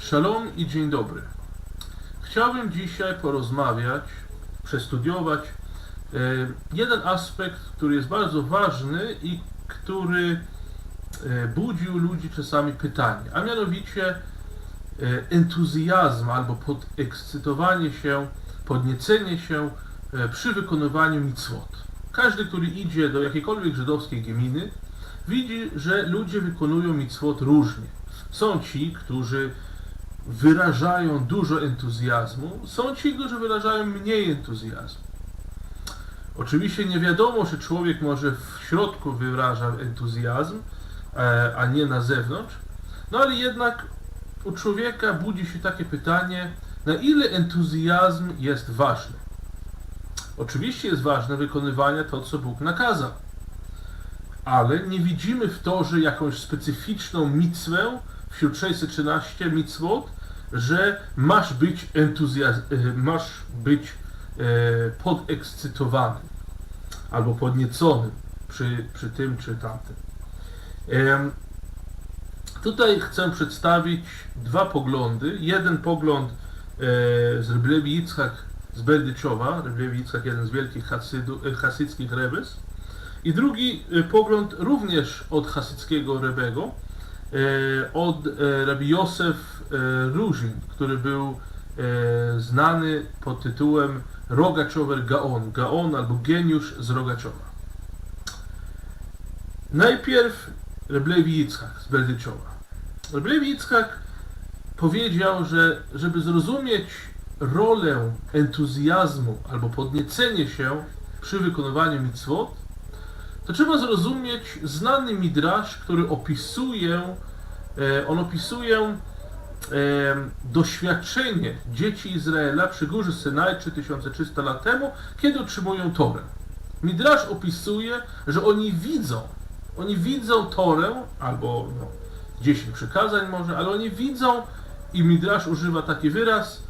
Shalom i dzień dobry. Chciałbym dzisiaj porozmawiać, przestudiować e, jeden aspekt, który jest bardzo ważny i który e, budzi u ludzi czasami pytanie, a mianowicie e, entuzjazm albo podekscytowanie się, podniecenie się przy wykonywaniu mitzvot. Każdy, który idzie do jakiejkolwiek żydowskiej gminy, widzi, że ludzie wykonują mitzvot różnie. Są ci, którzy wyrażają dużo entuzjazmu, są ci, którzy wyrażają mniej entuzjazmu. Oczywiście nie wiadomo, czy człowiek może w środku wyraża entuzjazm, e, a nie na zewnątrz, no ale jednak u człowieka budzi się takie pytanie, na ile entuzjazm jest ważny. Oczywiście jest ważne wykonywanie to, co Bóg nakazał, ale nie widzimy w to, że jakąś specyficzną mitzwę wśród 613 mitzvot, że masz być entuzjaz- e, masz być e, podekscytowany albo podnieconym przy, przy tym czy tamtym. Tutaj chcę przedstawić dwa poglądy. Jeden pogląd e, z Reblewi Yitzhak z Berdyczowa, Reblewi Yitzhak jeden z wielkich hasydu, hasyckich rebes, i drugi pogląd również od hasyckiego rebego, od e, Rabbi Yosef e, Różin, który był e, znany pod tytułem Rogaczower Gaon, Gaon albo geniusz z Rogaczowa. Najpierw Reblewi Yitzhak z Berdyczowa. Reblewi Yitzhak powiedział, że żeby zrozumieć rolę entuzjazmu albo podniecenie się przy wykonywaniu mitzvot, to trzeba zrozumieć znany midrash, który opisuje, e, on opisuje e, doświadczenie dzieci Izraela przy górze Synaj 3300 lat temu, kiedy otrzymują Torę. Midrash opisuje, że oni widzą, oni widzą Torę, albo no, 10 przykazań może, ale oni widzą, i Midrash używa taki wyraz,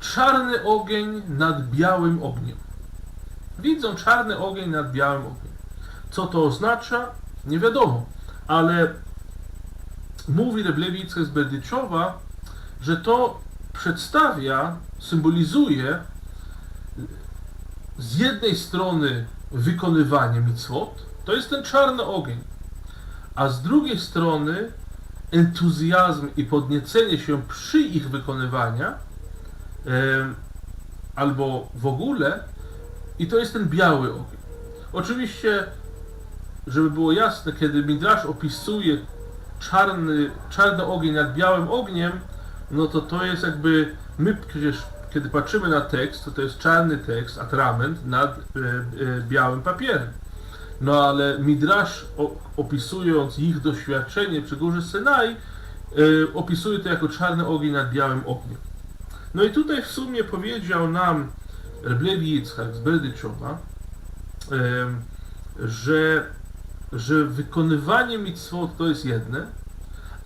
czarny ogień nad białym ogniem. Widzą czarny ogień nad białym ogniem. Co to oznacza? Nie wiadomo, ale mówi Reblewice z Berdyczowa, że to przedstawia, symbolizuje z jednej strony wykonywanie mitzvot, to jest ten czarny ogień, a z drugiej strony entuzjazm i podniecenie się przy ich wykonywaniu, em, albo w ogóle, i to jest ten biały ogień. Oczywiście, żeby było jasne, kiedy Midrash opisuje czarny, czarny ogień nad białym ogniem, no to to jest jakby, my przecież kiedy patrzymy na tekst, to to jest czarny tekst, atrament nad e, e, białym papierem. No ale Midrash o, opisując ich doświadczenie przy górze Synaj, e, opisuje to jako czarny ogień nad białym ogniem. No i tutaj w sumie powiedział nam Reblewi Yitzhak z Berdyczowa, em, że, że wykonywanie mitzvot to jest jedne,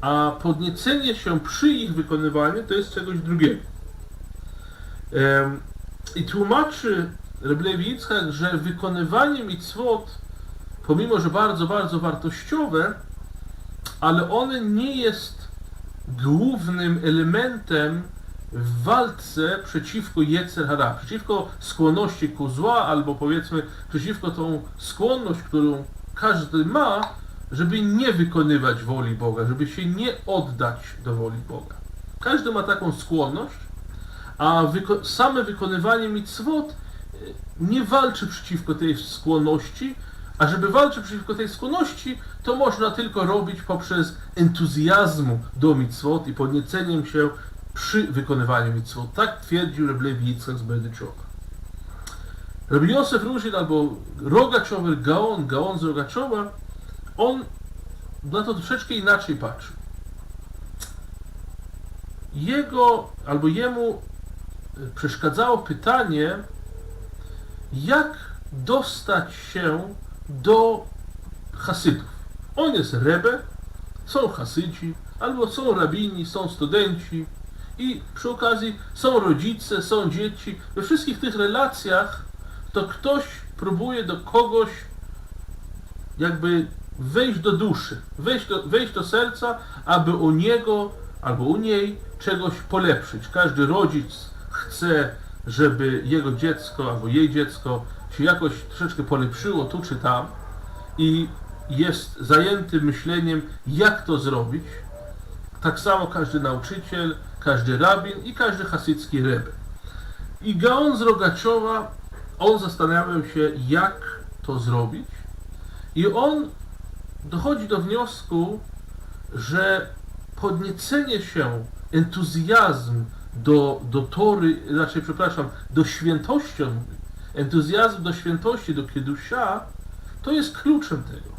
a podniecenie się przy ich wykonywaniu to jest czegoś drugiego. I tłumaczy Reblewi że wykonywanie mitzvot, pomimo że bardzo, bardzo wartościowe, ale one nie jest głównym elementem w walce przeciwko Yecer Hara, przeciwko skłonności ku zła, albo powiedzmy przeciwko tą skłonność, którą każdy ma, żeby nie wykonywać woli Boga, żeby się nie oddać do woli Boga. Każdy ma taką skłonność, a wyko same wykonywanie mitzvot e, nie walczy przeciwko tej skłonności, a żeby walczyć przeciwko tej skłonności, to można tylko robić poprzez entuzjazmu do mitzvot i podnieceniem się przy wykonywaniu mitzvot. Tak twierdził Reblewi Yitzhak z Berdyczowa. Yosef Różin albo Rogaczower Gaon, Gaon z Rogaczowa, on na to troszeczkę inaczej patrzy. Jego albo jemu przeszkadzało pytanie, jak dostać się do Hasydów. On jest Rebbe, są Hasydzi, albo są rabini, są studenci i przy okazji są rodzice, są dzieci. We wszystkich tych relacjach to ktoś próbuje do kogoś jakby wejść do duszy, wejść do, wejść do serca, aby o niego albo u niej czegoś polepszyć. Każdy rodzic chce, żeby jego dziecko albo jej dziecko się jakoś troszeczkę polepszyło tu czy tam i jest zajęty myśleniem, jak to zrobić. Tak samo każdy nauczyciel, każdy rabin i każdy hasycki rebe. I Gaon z Rogaczowa, on zastanawiał się, jak to zrobić. I on dochodzi do wniosku, że podniecenie się, entuzjazm do, do tory, znaczy, przepraszam, do świętości, on mówi, entuzjazm do świętości, do Kiedusia, to jest kluczem tego.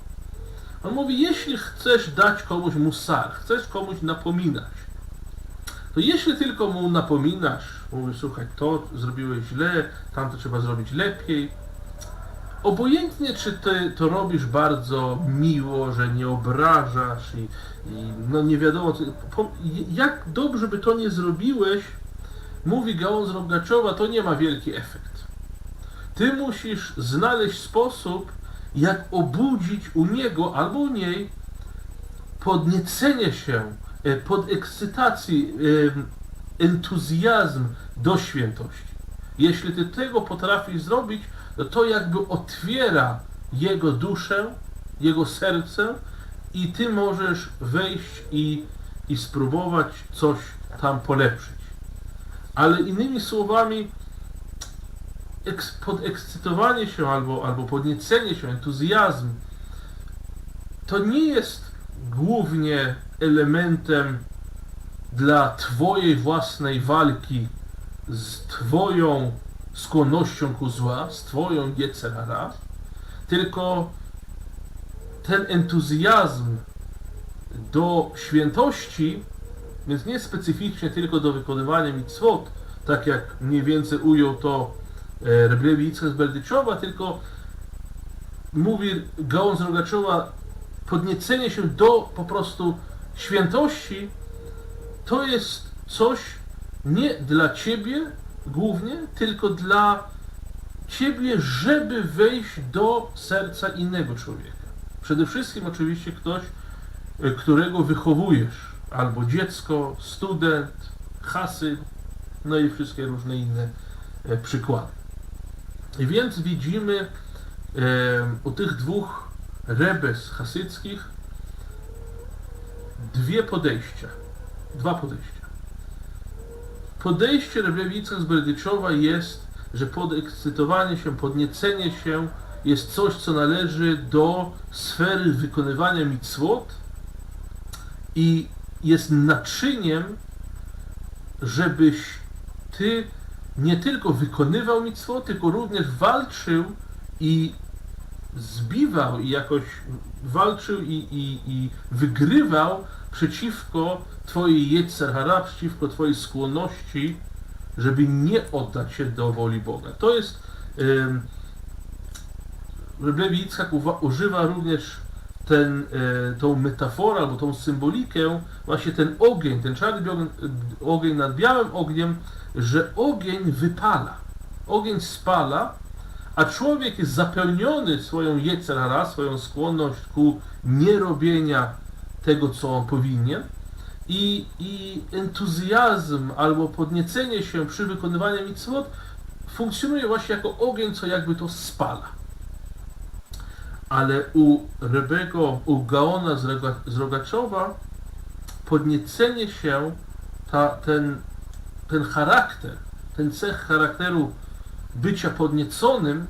On mówi, jeśli chcesz dać komuś musar, chcesz komuś napominać, to jeśli tylko mu napominasz, mówisz, słuchaj, to zrobiłeś źle, tamto trzeba zrobić lepiej, obojętnie czy ty to robisz bardzo miło, że nie obrażasz i, i no nie wiadomo, jak dobrze by to nie zrobiłeś, mówi Gaon z Rogaczowa, to nie ma wielki efekt. Ty musisz znaleźć sposób, jak obudzić u niego albo u niej podniecenie się, podekscytacji, e, entuzjazm do świętości. Jeśli ty tego potrafisz zrobić, to to jakby otwiera jego duszę, jego serce i ty możesz wejść i, i spróbować coś tam polepszyć. Ale innymi słowami, eks, podekscytowanie się albo, albo podniecenie się, entuzjazm, to nie jest głównie elementem dla Twojej własnej walki z Twoją skłonnością ku zła, z Twoją Yetzerara, tylko ten entuzjazm do świętości, więc nie specyficznie tylko do wykonywania mitzvot, tak jak mniej więcej ujął to e, Reblewi z Berdyczowa, tylko mówi Gaon z Rogaczowa, podniecenie się do po prostu świętości, to jest coś nie dla Ciebie głównie, tylko dla Ciebie, żeby wejść do serca innego człowieka. Przede wszystkim oczywiście ktoś, e, którego wychowujesz, albo dziecko, student, hasy, no i wszystkie różne inne e, przykłady. I więc widzimy e, u tych dwóch rebes hasyckich dwie podejścia. Dwa podejścia. Podejście Reblewica z Berdyczowa jest, że podekscytowanie się, podniecenie się jest coś, co należy do sfery wykonywania mitzvot i jest naczyniem, żebyś ty nie tylko wykonywał mitzvot, tylko również walczył i zbiwał i jakoś walczył i, i, i wygrywał przeciwko Twojej Yetzer Hara, przeciwko Twojej skłonności, żeby nie oddać się do woli Boga. To jest Reblewi uwa- używa również ten, e, tą metaforę albo tą symbolikę, właśnie ten ogień, ten czarny ogień, ogień nad białym ogniem, że ogień wypala, ogień spala, a człowiek jest zapełniony swoją jecerara, swoją skłonność ku nierobienia tego, co on powinien i, i entuzjazm albo podniecenie się przy wykonywaniu mitzvot funkcjonuje właśnie jako ogień, co jakby to spala. Ale u Rebego, u Gaona z, Rega, z Rogaczowa podniecenie się, ta, ten, ten charakter, ten cech charakteru bycia podnieconym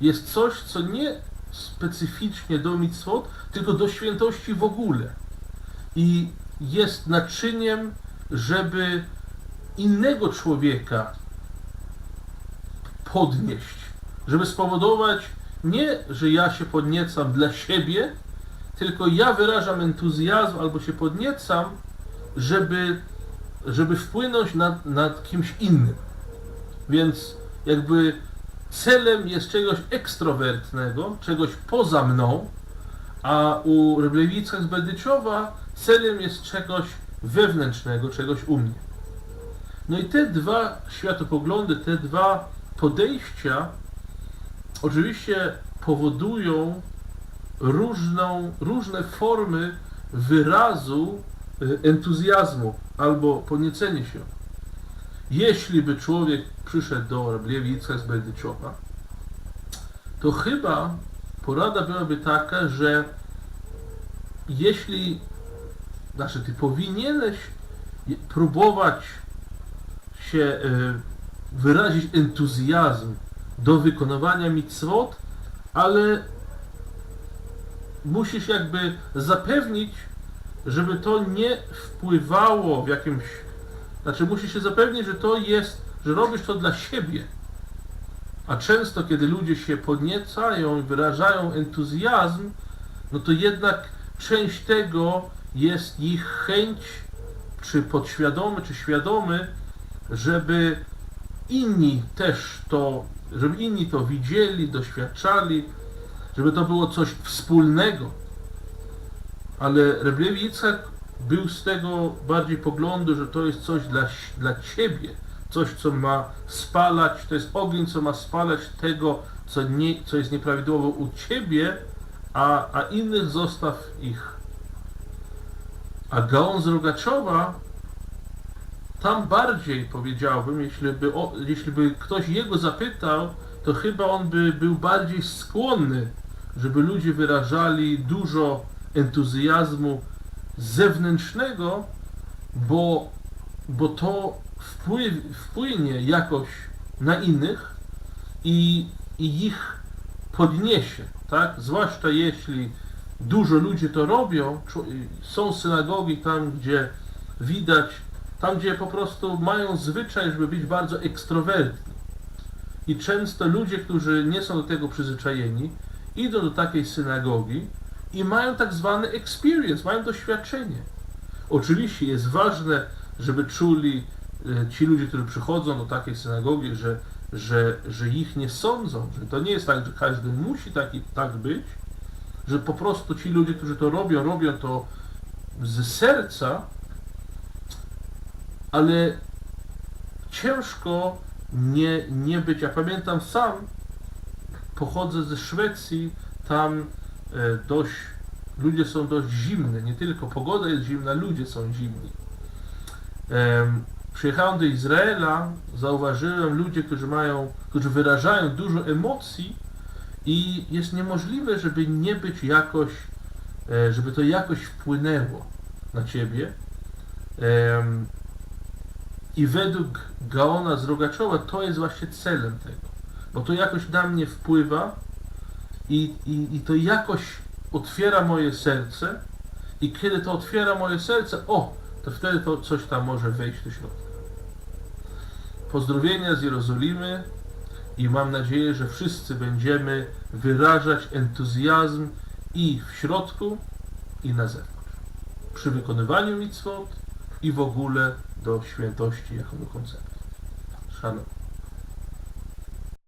jest coś, co nie specyficznie do mitzvot, tylko do świętości w ogóle. I jest naczyniem, żeby innego człowieka podnieść, żeby spowodować nie, że ja się podniecam dla siebie, tylko ja wyrażam entuzjazm albo się podniecam, żeby, żeby wpłynąć nad, nad kimś innym. Więc jakby celem jest czegoś ekstrowertnego, czegoś poza mną, a u Reblewica z Bedyczowa celem jest czegoś wewnętrznego, czegoś u mnie. No i te dwa światopoglądy, te dwa podejścia oczywiście powodują różną, różne formy wyrazu y, entuzjazmu albo podniecenie się. Jeśli by człowiek przyszedł do Yitzhak z Berdyczowa, to chyba porada byłaby taka, że jeśli, znaczy ty powinieneś próbować się y, wyrazić entuzjazm do wykonywania mitzvot, ale musisz jakby zapewnić, żeby to nie wpływało w jakimś... Znaczy musisz się zapewnić, że to jest, że robisz to dla siebie. A często, kiedy ludzie się podniecają i wyrażają entuzjazm, no to jednak część tego jest ich chęć, czy podświadomy, czy świadomy, żeby inni też to, żeby inni to widzieli, doświadczali, żeby to było coś wspólnego. Ale Reblewi Yitzhak był z tego bardziej poglądu, że to jest coś dla, dla ciebie, coś co ma spalać, to jest ogień, co ma spalać tego, co, nie, co jest nieprawidłowo u ciebie, a, a innych zostaw ich. A Gaon z Rogaczowa tam bardziej powiedziałbym, jeśli by, o, jeśli by ktoś jego zapytał, to chyba on by był bardziej skłonny, żeby ludzie wyrażali dużo entuzjazmu zewnętrznego, bo, bo to wpłynie jakoś na innych i, i ich podniesie, tak? Zwłaszcza jeśli dużo ludzi to robią, są synagogi tam, gdzie widać, tam gdzie po prostu mają zwyczaj, żeby być bardzo ekstrowertni. I często ludzie, którzy nie są do tego przyzwyczajeni, idą do takiej synagogi i mają tak zwany experience, mają doświadczenie. Oczywiście jest ważne, żeby czuli e, ci ludzie, którzy przychodzą do takiej synagogi, że, że, że ich nie sądzą, że to nie jest tak, że każdy musi taki, tak być, że po prostu ci ludzie, którzy to robią, robią to z serca, ale ciężko nie, nie być. Ja pamiętam sam, pochodzę ze Szwecji, tam dość, ludzie są dość zimni, nie tylko pogoda jest zimna, ludzie są zimni. Em, przyjechałem do Izraela, zauważyłem ludzie, którzy mają, którzy wyrażają dużo emocji i jest niemożliwe, żeby nie być jakoś, e, żeby to jakoś wpłynęło na ciebie. I według Gaona z Rogaczowa to jest właśnie celem tego, bo to jakoś na mnie wpływa i, i, i to jakoś otwiera moje serce i kiedy to otwiera moje serce, o, to wtedy to coś tam może wejść do środka. Pozdrowienia z Jerozolimy i mam nadzieję, że wszyscy będziemy wyrażać entuzjazm i w środku, i na zewnątrz. Przy wykonywaniu mitzvot i w ogóle do świętości jako do konceptu. Shalom.